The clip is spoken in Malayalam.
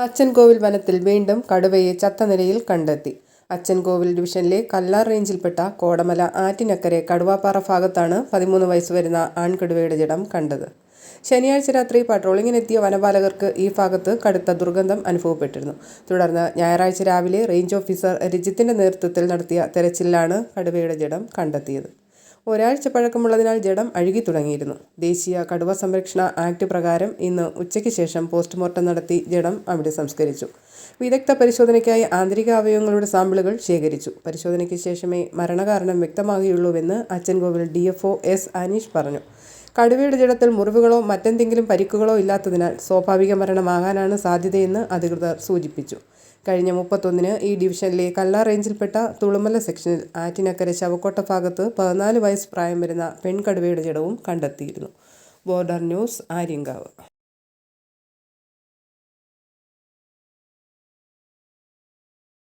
അച്ചൻകോവിൽ വനത്തിൽ വീണ്ടും കടുവയെ ചത്ത നിലയിൽ കണ്ടെത്തി. അച്ചൻകോവിൽ ഡിവിഷനിലെ കല്ലാർ റേഞ്ചിൽപ്പെട്ട കോടമല ആറ്റിനക്കരെ കടുവാപ്പാറ ഭാഗത്താണ് പതിമൂന്ന് വയസ്സ് വരുന്ന ആൺകടുവയുടെ ജഡം കണ്ടത്. ശനിയാഴ്ച രാത്രി പട്രോളിങ്ങിനെത്തിയ വനപാലകർക്ക് ഈ ഭാഗത്ത് കടുത്ത ദുർഗന്ധം അനുഭവപ്പെട്ടിരുന്നു. തുടർന്ന് ഞായറാഴ്ച രാവിലെ റേഞ്ച് ഓഫീസർ രജിത്തിന്റെ നേതൃത്വത്തിൽ നടത്തിയ തെരച്ചിലിലാണ് കടുവയുടെ ജഡം കണ്ടെത്തിയത്. ഒരാഴ്ച പഴക്കമുള്ളതിനാൽ ജഡം അഴുകി തുടങ്ങിയിരുന്നു. ദേശീയ കടുവ സംരക്ഷണ ആക്ട് പ്രകാരം ഇന്ന് ഉച്ചയ്ക്ക് ശേഷം പോസ്റ്റ്മോർട്ടം നടത്തി ജഡം അവിടെ സംസ്കരിച്ചു. വിദഗ്ധ പരിശോധനയ്ക്കായി ആന്തരിക അവയവങ്ങളുടെ സാമ്പിളുകൾ ശേഖരിച്ചു. പരിശോധനയ്ക്ക് ശേഷമേ മരണകാരണം വ്യക്തമാകുകയുള്ളൂവെന്ന് Achankovil D F O S Anish പറഞ്ഞു. കടുവയുടെ ജഡത്തിൽ മുറിവുകളോ മറ്റെന്തെങ്കിലും പരിക്കുകളോ ഇല്ലാത്തതിനാൽ സ്വാഭാവിക മരണമാകാനാണ് സാധ്യതയെന്ന് അധികൃതർ സൂചിപ്പിച്ചു. കഴിഞ്ഞ മുപ്പത്തൊന്നിന് ഈ ഡിവിഷനിലെ കല്ലാർ റേഞ്ചിൽപ്പെട്ട തുളുമല സെക്ഷനിൽ ആറ്റിനക്കര ശവക്കോട്ട ഭാഗത്ത് പതിനാല് വയസ്സ് പ്രായം വരുന്ന പെൺകടുവയുടെ ജഡവും കണ്ടെത്തിയിരുന്നു. Border news Aryankavu.